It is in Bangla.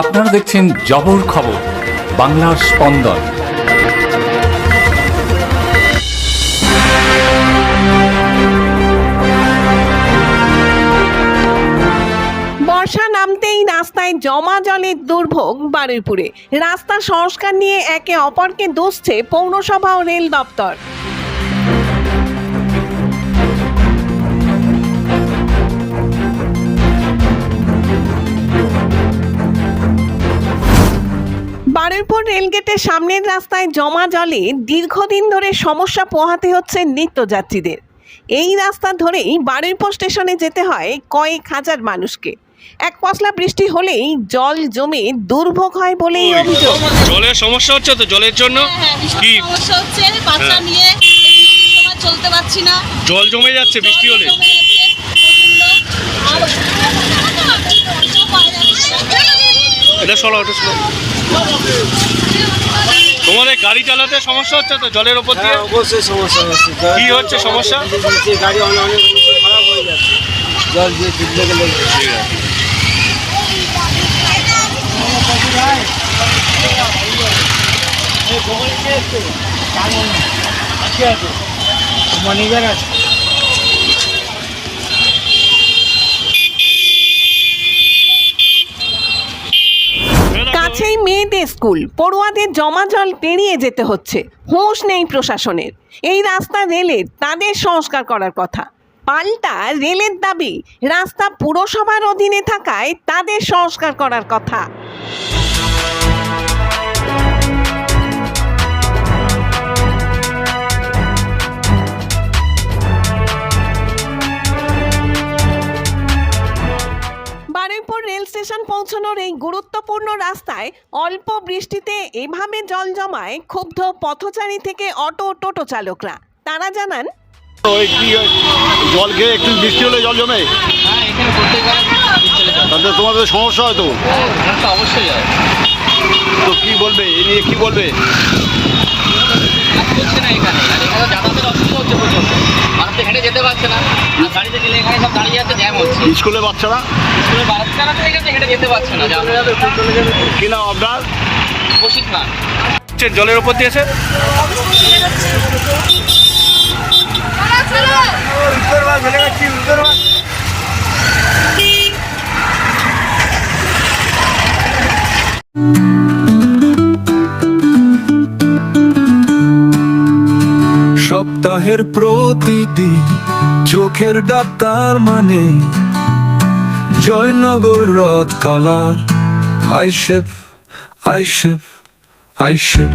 আপনারা দেখছেন জবর খবর, বাংলার স্পন্দন। বর্ষা নামতেই রাস্তায় জমা জলের দুর্ভোগ বারুইপুরে। রাস্তা সংস্কার নিয়ে একে অপরকে দোষছে পৌরসভা ও রেল দপ্তর। বারুইপুর রেলগেটের সামনের রাস্তায় জমা জলে দীর্ঘদিন ধরে সমস্যা পোহাতে হচ্ছে নিত্যযাত্রীদের। এই রাস্তা ধরেই বারুইপুর স্টেশনে যেতে হয় কয়েক হাজার মানুষকে। এক পশলা বৃষ্টি হলেই জল জমে দুর্ভোগ হয় বলেই অভিযোগ। জলের সমস্যা হচ্ছে তো জলের জন্য? হ্যাঁ, কি? সমস্যা হচ্ছে বাচ্চা হ্যাঁ। নিয়ে এই বৃষ্টির সময় চলতে পারছি না। জল জমে যাচ্ছে বৃষ্টি হলে জল জমে যাচ্ছে প্রচণ্ড। আর এটা সলো ওটা সলো তোমাদের গাড়ি চালাতে সমস্যা হচ্ছে তো জলের ওপর দিয়ে? হ্যাঁ অবশ্যই সমস্যা হচ্ছে। কি হচ্ছে সমস্যা? গাড়ি অনেক অনেক খারাপ হয়ে যাচ্ছে। জল দিয়ে ডুবলে গেলে ঠিক আছে? ম্যানেজার আছে? মেয়েদের স্কুল, পড়ুয়াদের জমা জল পেরিয়ে যেতে হচ্ছে। হুঁশ নেই প্রশাসনের। এই রাস্তা রেলের তাদের সংস্কার করার কথা। পাল্টা রেলের দাবি, রাস্তা পুরসভার অধীনে থাকায় তাদের সংস্কার করার কথা। স্টেশন পৌঁছানোর এই গুরুত্বপূর্ণ রাস্তায় অল্প বৃষ্টিতে এভাবে জল জমায় ক্ষুব্ধ পথচারী থেকে অটো টোটো চালকরা। তারা জানান জল খেয়ে একটু বৃষ্টি হলে জল জমে? হ্যাঁ তাতে তোমাদের সমস্যা হয় তো। হ্যাঁ অবশ্যই তো কি বলবে? এ নিয়ে কি বলবে? না এখানে। যাতায়াতের অসুবিধা হচ্ছে প্রচণ্ড মানুষ হেঁটে যেতে পারছে না। গাড়িতে গেলে এখানে সব দাঁড়িয়ে যাচ্ছে জ্যাম হচ্ছে। স্কুলে বাচ্চারা? স্কুলের বাচ্চারা তো এখানে হেঁটে যেতে পারছে না কি নাম আপনার? কৌশিক না জলের ওপর দিয়েছে সপ্তাহের প্রতিদিন চোখের ডাক্তার মানে জয়নগর রথ কালার আইসেফ আইসেফ আইসেফ